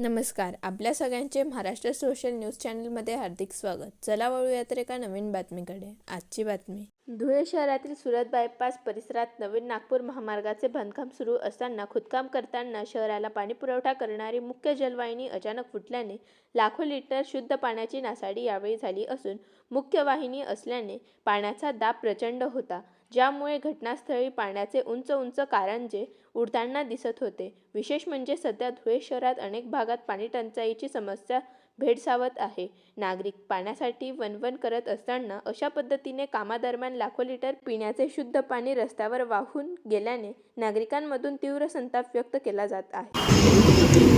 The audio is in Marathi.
नमस्कार. आपल्या सगळ्यांचे महाराष्ट्र सोशल न्यूज चॅनलमध्ये हार्दिक स्वागत. चला वळूया तर एका नवीन बातमीकडे. आजची बातमी. धुळे शहरातील सुरत बायपास परिसरात नवीन नागपूर महामार्गाचे बांधकाम सुरू असताना खोदकाम करताना शहराला पाणीपुरवठा करणारी मुख्य जलवाहिनी अचानक फुटल्याने लाखो लिटर शुद्ध पाण्याची नासाडी यावेळी झाली असून मुख्य वाहिनी असल्याने पाण्याचा दाब प्रचंड होता. ज्यामुळे घटनास्थळी पाण्याचे उंच उंच कारंजे उडताना दिसत होते. विशेष म्हणजे सध्या धुळे शहरात अनेक भागात पाणी टंचाईची समस्या भेडसावत आहे. नागरिक पाण्यासाठी वणवण करत असताना अशा पद्धतीने कामादरम्यान लाखो लिटर पिण्याचे शुद्ध पाणी रस्त्यावर वाहून गेल्याने नागरिकांमधून तीव्र संताप व्यक्त केला जात आहे.